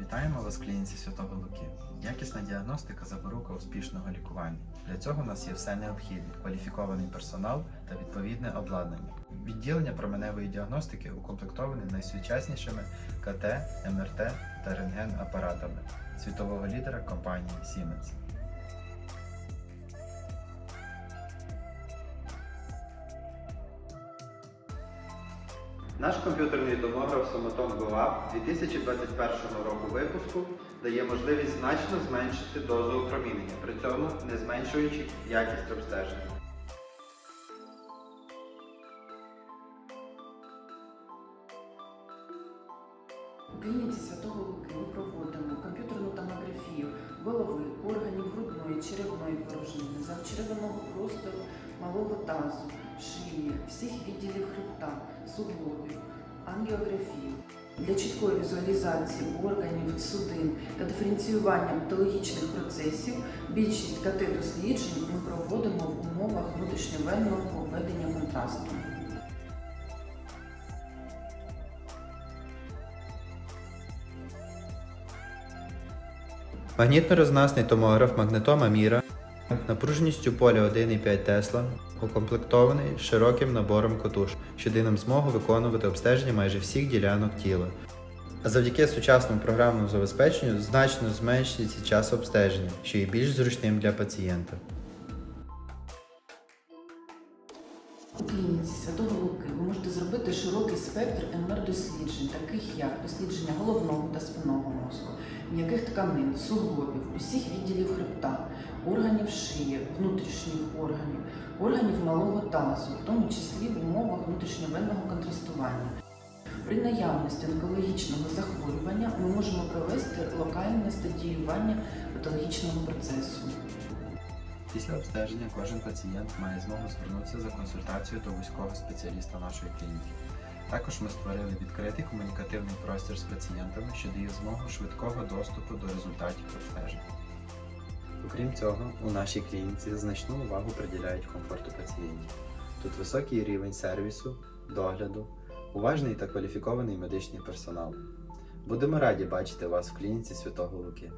Вітаємо вас в клініці Святого Луки. Якісна діагностика запорука успішного лікування. Для цього у нас є все необхідне: кваліфікований персонал та відповідне обладнання. Відділення променевої діагностики укомплектоване найсучаснішими КТ, МРТ та рентген-апаратами світового лідера компанії Siemens. Наш комп'ютерний томограф Соматом GoUp 2021 року випуску дає можливість значно зменшити дозу опромінення, при цьому не зменшуючи якість обстеження. У клініці Святого Луки ми проводимо комп'ютерну томографію голови, органів грудної, черевної порожнини, завчереваного простору, малого тазу, шиї, всіх відділів хребта, суглобів, ангіографію. Для чіткої візуалізації органів, судин та диференціювання патологічних процесів більшість КТ-досліджень ми проводимо в умовах внутрішньовенного введення контрасту. Магнітно-резонансний томограф магнетома Міра напруженістю поля 1,5 Тесла укомплектований широким набором котуш, що дає нам змогу виконувати обстеження майже всіх ділянок тіла. А завдяки сучасному програмному забезпеченню значно зменшується час обстеження, що є більш зручним для пацієнта. У клініці Святого Луки ви можете зробити широкий спектр МР-досліджень, таких як дослідження головного та спинного мозку, м'яких тканин, суглобів, усіх відділів хребта, органів шиї, внутрішніх органів, органів малого тазу, в тому числі в умовах внутрішньовенного контрастування. При наявності онкологічного захворювання ми можемо провести локальне стадіювання патологічного процесу. Після обстеження кожен пацієнт має змогу звернутися за консультацією до вузького спеціаліста нашої клініки. Також ми створили відкритий комунікативний простір з пацієнтами, що дає змогу швидкого доступу до результатів обстежень. Окрім цього, у нашій клініці значну увагу приділяють комфорту пацієнтів. Тут високий рівень сервісу, догляду, уважний та кваліфікований медичний персонал. Будемо раді бачити вас в клініці Святого Луки.